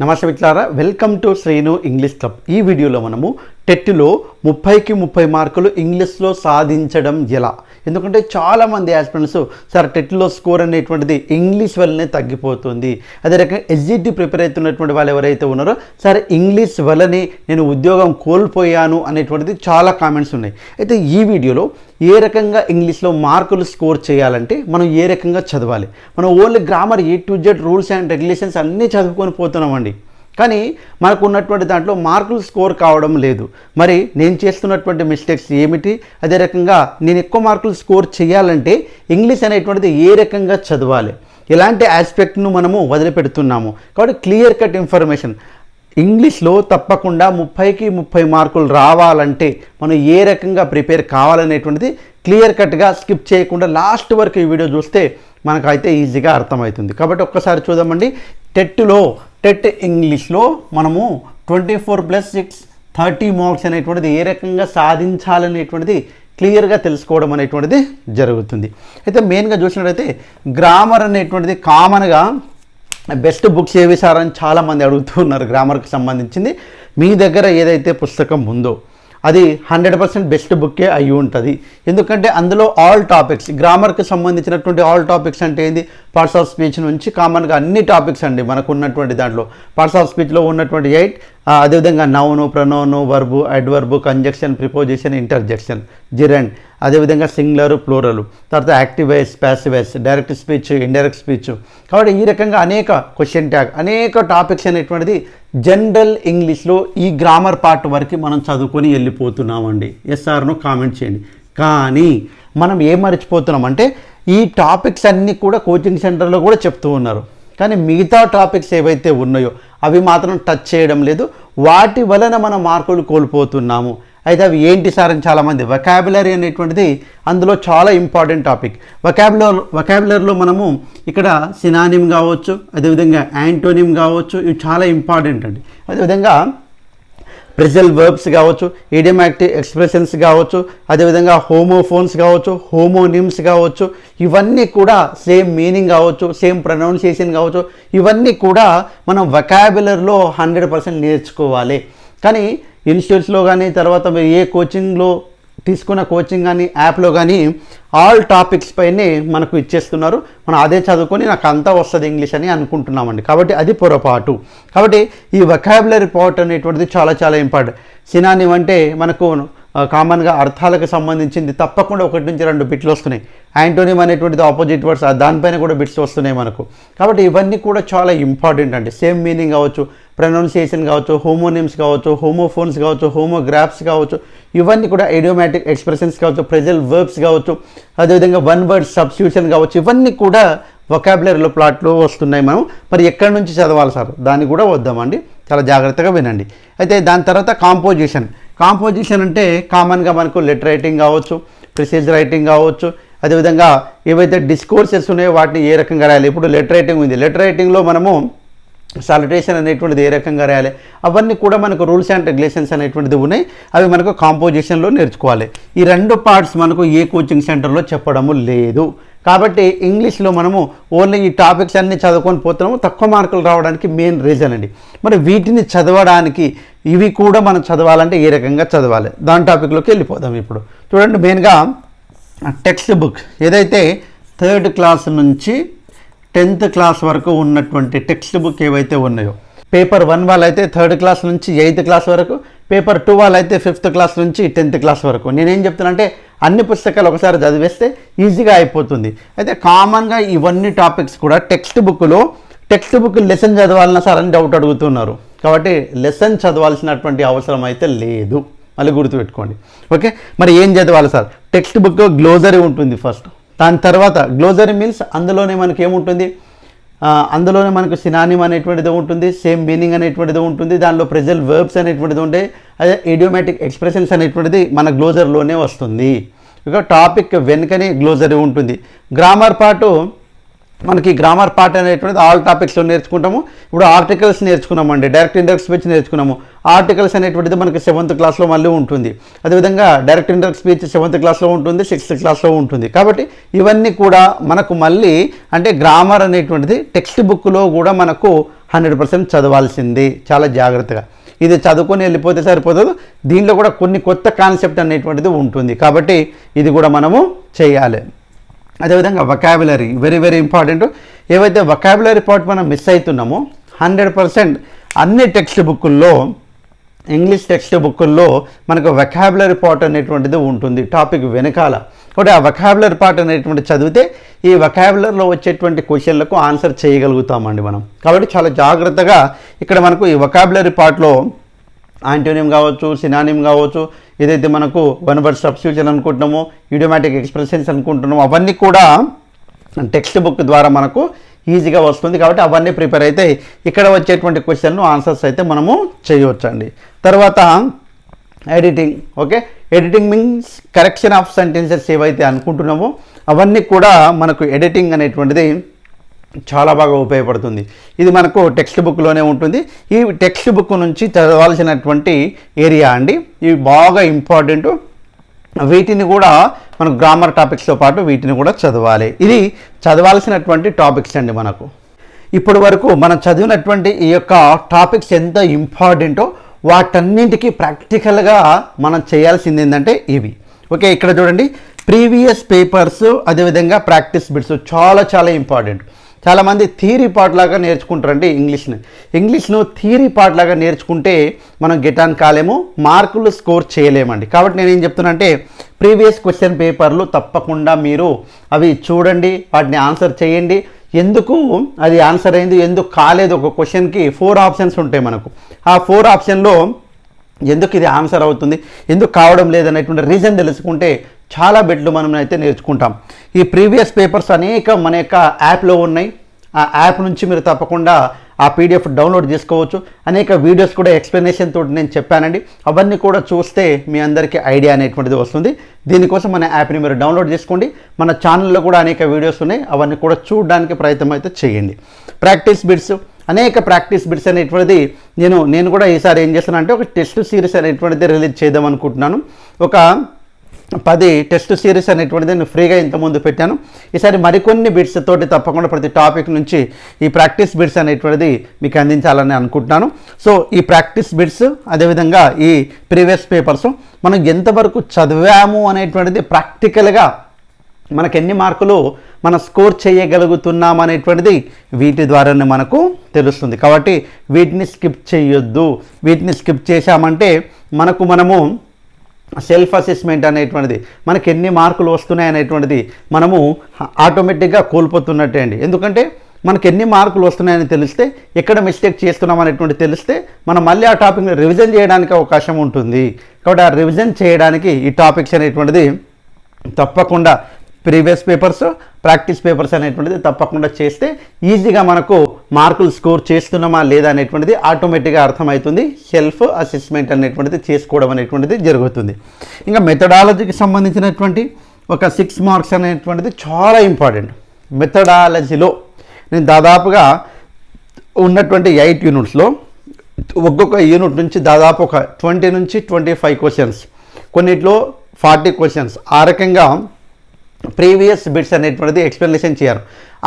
నమస్తే మిత్రులారా welcome to Srinu English club. ఈ వీడియోలో మనము టెట్లో ముప్పైకి ముప్పై మార్కులు ఇంగ్లీష్లో సాధించడం ఎలా? ఎందుకంటే చాలామంది ఆస్పిరెంట్స్ సార్ టెట్లో స్కోర్ అనేటువంటిది ఇంగ్లీష్ వల్లనే తగ్గిపోతుంది. అదే రకంగా ఎస్జిటి ప్రిపేర్ అవుతున్నటువంటి వాళ్ళు ఎవరైతే ఉన్నారో సార్ ఇంగ్లీష్ వల్లనే నేను ఉద్యోగం కోల్పోయాను అనేటువంటిది చాలా కామెంట్స్ ఉన్నాయి. అయితే ఈ వీడియోలో ఏ రకంగా ఇంగ్లీష్లో మార్కులు స్కోర్ చేయాలంటే మనం ఏ రకంగా చదవాలి? మనం only grammar A to Z rules and regulations అన్నీ చదువుకొని పోతున్నామండి. కానీ మనకు ఉన్నటువంటి దాంట్లో మార్కులు స్కోర్ కావడం లేదు. మరి నేను చేస్తున్నటువంటి మిస్టేక్స్ ఏమిటి? అదే రకంగా నేను ఎక్కువ మార్కులు స్కోర్ చేయాలంటే ఇంగ్లీష్ అనేటువంటిది ఏ రకంగా చదవాలి? ఎలాంటి ఆస్పెక్ట్ను మనము వదిలిపెడుతున్నాము. కాబట్టి క్లియర్ కట్ ఇన్ఫర్మేషన్. ఇంగ్లీష్లో తప్పకుండా ముప్పైకి ముప్పై మార్కులు రావాలంటే మనం ఏ రకంగా ప్రిపేర్ కావాలనేటువంటిది క్లియర్ కట్గా స్కిప్ చేయకుండా లాస్ట్ వరకు ఈ వీడియో చూస్తే మనకైతే ఈజీగా అర్థమవుతుంది. కాబట్టి ఒక్కసారి చూద్దామండి. టెట్లో టెట్ ఇంగ్లీష్లో మనము twenty four plus six thirty marks అనేటువంటిది ఏ రకంగా సాధించాలనేటువంటిది క్లియర్గా తెలుసుకోవడం అనేటువంటిది జరుగుతుంది. అయితే మెయిన్గా చూసినట్టయితే గ్రామర్ అనేటువంటిది కామన్గా బెస్ట్ బుక్స్ ఏవి సార్ అని చాలామంది అడుగుతున్నారు గ్రామర్కి సంబంధించింది. మీ దగ్గర ఏదైతే పుస్తకం ఉందో అది హండ్రెడ్ పర్సెంట్ బెస్ట్ బుక్కే అయి ఉంటుంది. ఎందుకంటే అందులో ఆల్ టాపిక్స్ గ్రామర్కి సంబంధించినటువంటి ఆల్ టాపిక్స్ అంటే ఏంది? పార్ట్స్ ఆఫ్ స్పీచ్ నుంచి కామన్గా అన్ని టాపిక్స్ అండి మనకు ఉన్నటువంటి దాంట్లో పార్ట్స్ ఆఫ్ స్పీచ్లో ఉన్నటువంటి ఎయిట్ అదేవిధంగా noun pronoun verb adverb conjunction preposition interjection gerund అదేవిధంగా సింగులర్ ప్లూరల్ తర్వాత active voice passive voice direct speech indirect speech కాబట్టి ఈ రకంగా అనేక క్వశ్చన్ ట్యాగ్ అనేక టాపిక్స్ అనేటువంటిది జనరల్ ఇంగ్లీష్లో ఈ గ్రామర్ పార్ట్ వరకు మనం చదువుకొని వెళ్ళిపోతున్నామండి. ఎస్ఆర్ను కామెంట్ చేయండి. కానీ మనం ఏం మర్చిపోతున్నాం అంటే ఈ టాపిక్స్ అన్నీ కూడా కోచింగ్ సెంటర్లో కూడా చెప్తూ ఉన్నారు. కానీ మిగతా టాపిక్స్ ఏవైతే ఉన్నాయో అవి మాత్రం టచ్ చేయడం లేదు. వాటి వలన మనం మార్కులు కోల్పోతున్నాము. అయితే అవి ఏంటి సార్ అని చాలామంది వొకాబులరీ అనేటువంటిది అందులో చాలా ఇంపార్టెంట్ టాపిక్ వొకాబులర్ వొకాబులర్లో మనము ఇక్కడ సినానిమ్ కావచ్చు అదేవిధంగా యాంటోనిమ్ కావచ్చు ఇవి చాలా ఇంపార్టెంట్ అండి. అదేవిధంగా ప్రెజల్ వర్బ్స్ కావచ్చు ఇడియమాక్టివ్ ఎక్స్ప్రెషన్స్ కావచ్చు అదేవిధంగా హోమోఫోన్స్ కావచ్చు హోమోనిమ్స్ కావచ్చు ఇవన్నీ కూడా సేమ్ మీనింగ్ కావచ్చు సేమ్ ప్రొనౌన్సియేషన్ కావచ్చు ఇవన్నీ కూడా మనం వొకాబులర్లో హండ్రెడ్ పర్సెంట్ నేర్చుకోవాలి. కానీ ఇన్స్టిట్యూట్స్లో కానీ తర్వాత మీరు ఏ కోచింగ్లో తీసుకున్న కోచింగ్ కానీ యాప్లో కానీ ఆల్ టాపిక్స్ పైనే మనకు ఇచ్చేస్తున్నారు. మనం అదే చదువుకొని నాకు అంతా వస్తుంది ఇంగ్లీష్ అని అనుకుంటున్నామండి. కాబట్టి అది పొరపాటు. కాబట్టి ఈ వెకాబులరీ పార్ట్ అనేటువంటిది చాలా చాలా ఇంపార్టెంట్ సినానిమ్ అంటే మనకు కామన్గా అర్థాలకు సంబంధించింది. తప్పకుండా ఒకటి నుంచి రెండు బిట్లు వస్తున్నాయి. యాంటోనియం అనేటువంటిది ఆపోజిట్ వర్డ్స్ దానిపైన కూడా బిట్స్ వస్తున్నాయి మనకు. కాబట్టి ఇవన్నీ కూడా చాలా ఇంపార్టెంట్ అండి. సేమ్ మీనింగ్ అవ్వచ్చు ప్రొనౌన్సియేషన్ కావచ్చు హోమోనిమ్స్ కావచ్చు హోమోఫోన్స్ కావచ్చు హోమోగ్రాఫ్స్ కావచ్చు ఇవన్నీ కూడా ఐడియోమాటిక్ ఎక్స్ప్రెషన్స్ కావచ్చు ప్రెజల్ వర్బ్స్ కావచ్చు అదేవిధంగా వన్ వర్డ్ సబ్స్టిట్యూషన్ కావచ్చు ఇవన్నీ కూడా వొకాబులరీలో ప్లాట్లో వస్తున్నాయి మనం. మరి ఎక్కడి నుంచి చదవాలి సార్? దాన్ని కూడా వద్దామండి. చాలా జాగ్రత్తగా వినండి. అయితే దాని తర్వాత కాంపోజిషన్ కాంపోజిషన్ అంటే కామన్గా మనకు లెటర్ రైటింగ్ కావచ్చు ప్రిసేజ్ రైటింగ్ కావచ్చు అదేవిధంగా ఏవైతే డిస్కోర్సెస్ ఉన్నాయో వాటిని ఏ రకంగా రాయాలి? ఇప్పుడు లెటర్ రైటింగ్ ఉంది. లెటర్ రైటింగ్లో మనము సాలిటేషన్ అనేటువంటిది ఏ రకంగా రాయాలి? అవన్నీ కూడా మనకు రూల్స్ అండ్ రెగ్యులేషన్స్ అనేటువంటిది ఉన్నాయి. అవి మనకు కాంపోజిషన్లో నేర్చుకోవాలి. ఈ రెండు పార్ట్స్ మనకు ఏ కోచింగ్ సెంటర్లో చెప్పడము లేదు. కాబట్టి ఇంగ్లీష్లో మనము ఓన్లీ ఈ టాపిక్స్ అన్నీ చదువుకొని పోతున్నాము. తక్కువ మార్కులు రావడానికి మెయిన్ రీజన్ అండి. మరి వీటిని చదవడానికి ఇవి కూడా మనం చదవాలంటే ఏ రకంగా చదవాలి? దాని టాపిక్లోకి వెళ్ళిపోదాం ఇప్పుడు. చూడండి మెయిన్గా టెక్స్ట్ బుక్ ఏదైతే థర్డ్ క్లాస్ నుంచి టెన్త్ క్లాస్ వరకు ఉన్నటువంటి టెక్స్ట్ బుక్ ఏవైతే ఉన్నాయో పేపర్ వన్ వాళ్ళైతే థర్డ్ క్లాస్ నుంచి ఎయిత్ క్లాస్ వరకు పేపర్ టూ వాళ్ళైతే ఫిఫ్త్ క్లాస్ నుంచి టెన్త్ క్లాస్ వరకు. నేనేం చెప్తున్నానంటే అన్ని పుస్తకాలు ఒకసారి చదివేస్తే ఈజీగా అయిపోతుంది. అయితే కామన్గా ఇవన్నీ టాపిక్స్ కూడా టెక్స్ట్ బుక్లో టెక్స్ట్ బుక్ లెసన్ చదవాలన్నా సార్ అని డౌట్ అడుగుతున్నారు. కాబట్టి లెసన్ చదవాల్సినటువంటి అవసరం అయితే లేదు. మళ్ళీ గుర్తుపెట్టుకోండి. ఓకే? మరి ఏం చదవాలి సార్? టెక్స్ట్ బుక్ గ్లోజరీ ఉంటుంది ఫస్ట్. దాని తర్వాత గ్లోజరీ మీన్స్ అందులోనే మనకి ఏముంటుంది? అందులోనే మనకు సినానిమ్ అనేటువంటిది ఉంటుంది సేమ్ మీనింగ్ అనేటువంటిది ఉంటుంది దానిలో ప్రెజల్ వర్బ్స్ అనేటువంటిది ఉంటాయి అదే ఇడియోమేటిక్ ఎక్స్ప్రెషన్స్ అనేటువంటిది మన గ్లోజర్లోనే వస్తుంది. ఇక టాపిక్ వెనుకనే గ్లోజరీ ఉంటుంది. గ్రామర్ పాటు మనకి గ్రామర్ పార్ట్ అనేటువంటిది ఆల్ టాపిక్స్లో నేర్చుకుంటాము. ఇప్పుడు ఆర్టికల్స్ నేర్చుకున్నామండి డైరెక్ట్ ఇండెక్స్ స్పీచ్ నేర్చుకున్నాము. ఆర్టికల్స్ అనేటువంటిది మనకి సెవెంత్ క్లాస్లో మళ్ళీ ఉంటుంది. అదేవిధంగా డైరెక్ట్ ఇండెక్స్ స్పీచ్ సెవెంత్ క్లాస్లో ఉంటుంది సిక్స్త్ క్లాస్లో ఉంటుంది. కాబట్టి ఇవన్నీ కూడా మనకు మళ్ళీ అంటే గ్రామర్ అనేటువంటిది టెక్స్ట్ బుక్లో కూడా మనకు హండ్రెడ్ పర్సెంట్ చదవాల్సింది. చాలా జాగ్రత్తగా. ఇది చదువుకొని వెళ్ళిపోతే సరిపోతుంది దీనిలో కూడా కొన్ని కొత్త కాన్సెప్ట్ అనేటువంటిది ఉంటుంది. కాబట్టి ఇది కూడా మనము చేయాలి. అదేవిధంగా వకాబులరీ వెరీ వెరీ ఇంపార్టెంట్ ఏవైతే వకాబులరీ పార్ట్ మనం మిస్ అవుతున్నామో హండ్రెడ్ పర్సెంట్ అన్ని టెక్స్ట్ బుక్కుల్లో ఇంగ్లీష్ టెక్స్ట్ బుక్కుల్లో మనకు వెకాబులరీ పార్ట్ అనేటువంటిది ఉంటుంది టాపిక్ వెనకాల. ఒకటి ఆ వెకాబులరీ పార్ట్ అనేటువంటి చదివితే ఈ వెకాబులర్లో వచ్చేటువంటి క్వశ్చన్లకు ఆన్సర్ చేయగలుగుతామండి మనం. కాబట్టి చాలా జాగ్రత్తగా ఇక్కడ మనకు ఈ వెకాబులరీ పార్ట్లో ఆంటోనియం కావచ్చు సినానియం కావచ్చు ఏదైతే మనకు వన్ వర్డ్ సబ్స్టిట్యూషన్ అనుకుంటున్నామో ఇడియోమాటిక్ ఎక్స్ప్రెషన్స్ అనుకుంటున్నామో అవన్నీ కూడా టెక్స్ట్ బుక్ ద్వారా మనకు ఈజీగా వస్తుంది. కాబట్టి అవన్నీ ప్రిపేర్ అయితే ఇక్కడ వచ్చేటువంటి క్వశ్చన్లు ఆన్సర్స్ అయితే మనము చేయవచ్చండి. తర్వాత editing okay editing means correction of sentences ఏవైతే అనుకుంటున్నామో అవన్నీ కూడా మనకు ఎడిటింగ్ అనేటువంటిది చాలా బాగా ఉపయోగపడుతుంది. ఇది మనకు టెక్స్ట్ బుక్లోనే ఉంటుంది. ఈ టెక్స్ట్ బుక్ నుంచి చదవాల్సినటువంటి ఏరియా అండి. ఇవి బాగా ఇంపార్టెంట్ వీటిని కూడా మన గ్రామర్ టాపిక్స్తో పాటు వీటిని కూడా చదవాలి. ఇది చదవాల్సినటువంటి టాపిక్స్ అండి మనకు. ఇప్పటి వరకు మనం చదివినటువంటి ఈ యొక్క టాపిక్స్ ఎంత ఇంపార్టెంటో వాటన్నింటికి ప్రాక్టికల్గా మనం చేయాల్సింది ఏంటంటే ఇవి. ఓకే ఇక్కడ చూడండి. ప్రీవియస్ పేపర్స్ అదేవిధంగా ప్రాక్టీస్ బిట్స్ చాలా చాలా ఇంపార్టెంట్ చాలామంది థీరీ పార్ట్ లాగా నేర్చుకుంటారండి ఇంగ్లీష్ని. ఇంగ్లీష్ను థీరీ పార్ట్ లాగా నేర్చుకుంటే మనం గెట్ ఆన్ కాలేము మార్కులు స్కోర్ చేయలేమండి. కాబట్టి నేను ఏం చెప్తున్నా అంటే ప్రీవియస్ క్వశ్చన్ పేపర్లు తప్పకుండా మీరు అవి చూడండి వాటిని ఆన్సర్ చేయండి. ఎందుకు? అది ఆన్సర్ అయింది ఎందుకు కాలేదు ఒక క్వశ్చన్కి? ఫోర్ ఆప్షన్స్ ఉంటాయి మనకు. ఆ ఫోర్ ఆప్షన్లో ఎందుకు ఇది ఆన్సర్ అవుతుంది ఎందుకు కావడం లేదనేటువంటి రీజన్ తెలుసుకుంటే చాలా బిట్లు మనం అయితే నేర్చుకుంటాం. ఈ ప్రీవియస్ పేపర్స్ అనేక మన యొక్క యాప్లో ఉన్నాయి. ఆ యాప్ నుంచి మీరు తప్పకుండా ఆ పీడిఎఫ్ డౌన్లోడ్ చేసుకోవచ్చు. అనేక వీడియోస్ కూడా ఎక్స్ప్లెనేషన్ తోటి నేను చెప్పానండి. అవన్నీ కూడా చూస్తే మీ అందరికీ ఐడియా అనేటువంటిది వస్తుంది. దీనికోసం మన యాప్ని మీరు డౌన్లోడ్ చేసుకోండి. మన ఛానల్లో కూడా అనేక వీడియోస్ ఉన్నాయి. అవన్నీ కూడా చూడడానికి ప్రయత్నం అయితే చేయండి. ప్రాక్టీస్ బిట్స్ అనేక ప్రాక్టీస్ బిట్స్ అనేటువంటిది నేను నేను కూడా ఈసారి ఏం చేస్తాను అంటే ఒక టెస్ట్ సిరీస్ అనేటువంటిది రిలీజ్ చేద్దాం అనుకుంటున్నాను. ఒక పది టెస్ట్ సిరీస్ అనేటువంటిది నేను ఫ్రీగా ఇంతకుముందు పెట్టాను. ఈసారి మరికొన్ని బిట్స్ తోటి తప్పకుండా ప్రతి టాపిక్ నుంచి ఈ ప్రాక్టీస్ బిట్స్ అనేటువంటిది మీకు అందించాలని అనుకుంటున్నాను. సో ఈ ప్రాక్టీస్ బిట్స్ అదేవిధంగా ఈ ప్రీవియస్ పేపర్స్ మనం ఎంతవరకు చదివాము అనేటువంటిది ప్రాక్టికల్గా మనకు ఎన్ని మార్కులు మనం స్కోర్ చేయగలుగుతున్నాం అనేటువంటిది వీటి ద్వారానే మనకు తెలుస్తుంది. కాబట్టి వీటిని స్కిప్ చేయొద్దు. వీటిని స్కిప్ చేశామంటే మనకు మనము సెల్ఫ్ అసెస్మెంట్ అనేటువంటిది మనకి ఎన్ని మార్కులు వస్తున్నాయి అనేటువంటిది మనము ఆటోమేటిక్గా కోల్పోతున్నట్టే అండి. ఎందుకంటే మనకి ఎన్ని మార్కులు వస్తున్నాయని తెలిస్తే ఎక్కడ మిస్టేక్ చేస్తున్నాం అనేటువంటి తెలిస్తే మనం మళ్ళీ ఆ టాపిక్ని రివిజన్ చేయడానికి అవకాశం ఉంటుంది. కాబట్టి ఆ రివిజన్ చేయడానికి ఈ టాపిక్స్ అనేటువంటిది తప్పకుండా ప్రీవియస్ పేపర్స్ ప్రాక్టీస్ పేపర్స్ అనేటువంటిది తప్పకుండా చేస్తే ఈజీగా మనకు మార్కులు స్కోర్ చేస్తున్నామా లేదా అనేటువంటిది ఆటోమేటిక్గా అర్థమవుతుంది. సెల్ఫ్ అసెస్మెంట్ అనేటువంటిది చేసుకోవడం అనేటువంటిది జరుగుతుంది. ఇంకా మెథడాలజీకి సంబంధించినటువంటి ఒక సిక్స్ మార్క్స్ అనేటువంటిది చాలా ఇంపార్టెంట్. మెథడాలజీలో నేను దాదాపుగా ఉన్నటువంటి ఎయిట్ యూనిట్స్లో ఒక్కొక్క యూనిట్ నుంచి దాదాపు ఒక ట్వంటీ నుంచి ట్వంటీ ఫైవ్ క్వశ్చన్స్ కొన్నిట్లో ఫార్టీ క్వశ్చన్స్. ఆ రకంగా ప్రీవియస్ బిట్స్ అనేటువంటిది ఎక్స్ప్లెనేషన్ చేయను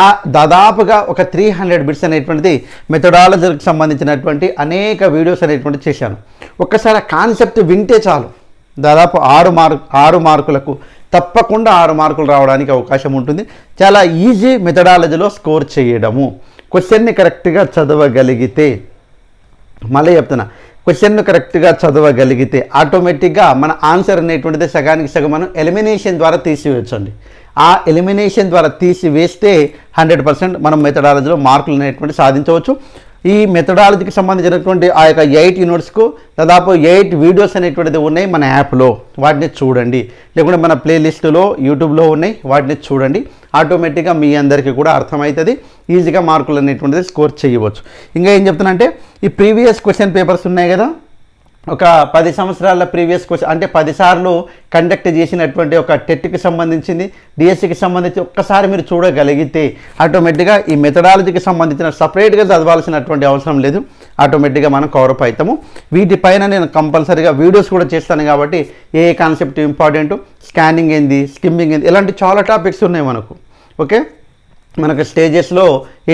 ఆ దాదాపుగా ఒక త్రీ హండ్రెడ్ బిట్స్ అనేటువంటిది మెథడాలజీకి సంబంధించినటువంటి అనేక వీడియోస్ అనేటువంటి చేశాను ఒక్కసారి కాన్సెప్ట్ వింటే చాలు. దాదాపు ఆరు మార్క్ ఆరు మార్కులకు తప్పకుండా ఆరు మార్కులు రావడానికి అవకాశం ఉంటుంది. చాలా ఈజీ మెథడాలజీలో స్కోర్ చేయడము. క్వశ్చన్ని కరెక్ట్గా చదవగలిగితే మళ్ళీ చెప్తున్నా క్వశ్చన్ను కరెక్ట్గా చదవగలిగితే ఆటోమేటిక్గా మన ఆన్సర్ అనేటువంటిది సగానికి సగం మనం ఎలిమినేషన్ ద్వారా తీసివేయచ్చండి. ఆ ఎలిమినేషన్ ద్వారా తీసివేస్తే హండ్రెడ్ పర్సెంట్ మనం మెథడాలజీలో మార్కులు అనేటువంటి సాధించవచ్చు. ఈ మెథడాలజీకి సంబంధించినటువంటి ఆ యొక్క ఎయిట్ యూనిట్స్కు దాదాపు ఎయిట్ వీడియోస్ అనేటువంటిది ఉన్నాయి మన యాప్లో వాటిని చూడండి. లేకుంటే మన ప్లేలిస్టులో యూట్యూబ్లో ఉన్నాయి. వాటిని చూడండి. ఆటోమేటిక్గా మీ అందరికీ కూడా అర్థమవుతుంది. ఈజీగా మార్కులు అనేటువంటిది స్కోర్ చేయవచ్చు. ఇంకా ఏం చెప్తున్నా ఈ ప్రీవియస్ క్వశ్చన్ పేపర్స్ ఉన్నాయి కదా? ఒక పది సంవత్సరాల ప్రీవియస్ క్వశ్చన్ అంటే పదిసార్లు కండక్ట్ చేసినటువంటి ఒక టెట్కి సంబంధించింది డిఎస్సికి సంబంధించి ఒక్కసారి మీరు చూడగలిగితే ఆటోమేటిక్గా ఈ మెథడాలజీకి సంబంధించిన సపరేట్గా చదవాల్సినటువంటి అవసరం లేదు. ఆటోమేటిక్గా మనం కవరప్ అవుతాము. వీటిపైన నేను కంపల్సరీగా వీడియోస్ కూడా చేస్తాను కాబట్టి ఏ కాన్సెప్ట్ ఇంపార్టెంట్ స్కానింగ్ ఏంది స్కిమ్మింగ్ ఏంది ఇలాంటి చాలా టాపిక్స్ ఉన్నాయి మనకు. ఓకే? మనకు స్టేజెస్లో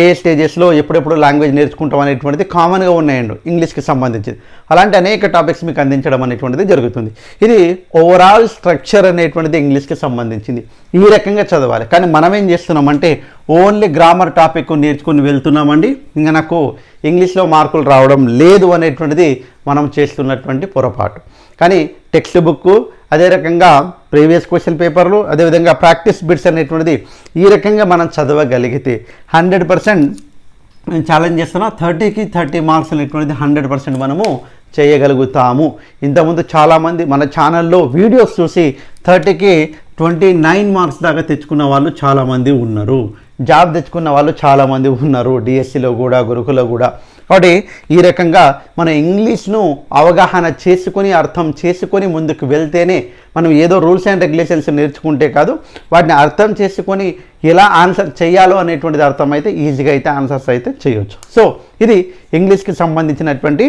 ఏ స్టేజెస్లో ఎప్పుడెప్పుడు లాంగ్వేజ్ నేర్చుకుంటాం అనేటువంటిది కామన్గా ఉన్నాయండి ఇంగ్లీష్కి సంబంధించి. అలాంటి అనేక టాపిక్స్ మీకు అందించడం అనేటువంటిది జరుగుతుంది. ఇది ఓవరాల్ స్ట్రక్చర్ అనేటువంటిది ఇంగ్లీష్కి సంబంధించింది. ఈ రకంగా చదవాలి. కానీ మనం ఏం చేస్తున్నామంటే ఓన్లీ గ్రామర్ టాపిక్ నేర్చుకుని వెళ్తున్నామండి. ఇంకా నాకు ఇంగ్లీష్లో మార్కులు రావడం లేదు అనేటువంటిది మనం చేస్తున్నటువంటి పొరపాటు. కానీ టెక్స్ట్ బుక్ అదే రకంగా ప్రీవియస్ క్వశ్చన్ పేపర్లు అదేవిధంగా ప్రాక్టీస్ బిట్స్ అనేటువంటిది ఈ రకంగా మనం చదవగలిగితే హండ్రెడ్ పర్సెంట్ నేను ఛాలెంజ్ చేస్తున్నా థర్టీకి థర్టీ మార్క్స్ అనేటువంటిది హండ్రెడ్ పర్సెంట్ మనము చేయగలుగుతాము. ఇంతకుముందు చాలామంది మన ఛానల్లో వీడియోస్ చూసి థర్టీకి ట్వంటీ నైన్ మార్క్స్ దాకా తెచ్చుకున్న వాళ్ళు చాలామంది ఉన్నారు. జాబ్ తెచ్చుకున్న వాళ్ళు చాలామంది ఉన్నారు డిఎస్సిలో కూడా గురుకులో కూడా. కాబట్టి ఈ రకంగా మన ఇంగ్లీష్ను అవగాహన చేసుకొని అర్థం చేసుకొని ముందుకు వెళ్తేనే మనం ఏదో రూల్స్ అండ్ రెగ్యులేషన్స్ నేర్చుకుంటే కాదు వాటిని అర్థం చేసుకొని ఎలా ఆన్సర్ చేయాలో అనేటువంటిది అర్థమైతే ఈజీగా అయితే ఆన్సర్స్ అయితే చేయొచ్చు. సో ఇది ఇంగ్లీష్కి సంబంధించినటువంటి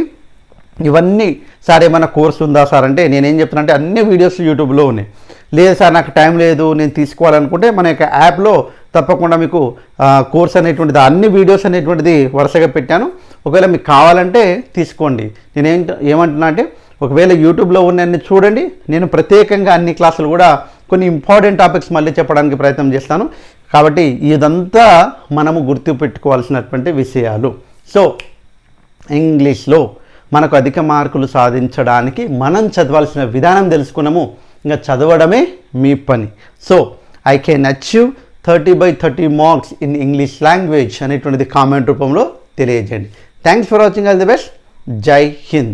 ఇవన్నీ సార్ ఏమైనా కోర్స్ ఉందా సార్? అంటే నేనేం చెప్తున్నా అంటే అన్ని వీడియోస్ యూట్యూబ్లో ఉన్నాయి. లేదు సార్ నాకు టైం లేదు నేను తీసుకోవాలనుకుంటే మన యొక్క యాప్లో తప్పకుండా మీకు కోర్స్ అనేటువంటిది అన్ని వీడియోస్ అనేటువంటిది వరుసగా పెట్టాను. ఒకవేళ మీకు కావాలంటే తీసుకోండి. నేనేం ఏమంటున్నా అంటే ఒకవేళ యూట్యూబ్లో ఉన్నన్ని చూడండి. నేను ప్రత్యేకంగా అన్ని క్లాసులు కూడా కొన్ని ఇంపార్టెంట్ టాపిక్స్ మళ్ళీ చెప్పడానికి ప్రయత్నం చేస్తాను. కాబట్టి ఇదంతా మనము గుర్తుపెట్టుకోవాల్సినటువంటి విషయాలు. సో ఇంగ్లీష్లో మనకు అధిక మార్కులు సాధించడానికి మనం చదవాల్సిన విధానం తెలుసుకున్నాము. ఇంకా చదవడమే మీ పని. So I can achieve thirty by thirty marks in English language అనేటువంటిది కామెంట్ రూపంలో తెలియజేయండి. Thanks for watching all the best Jai Hind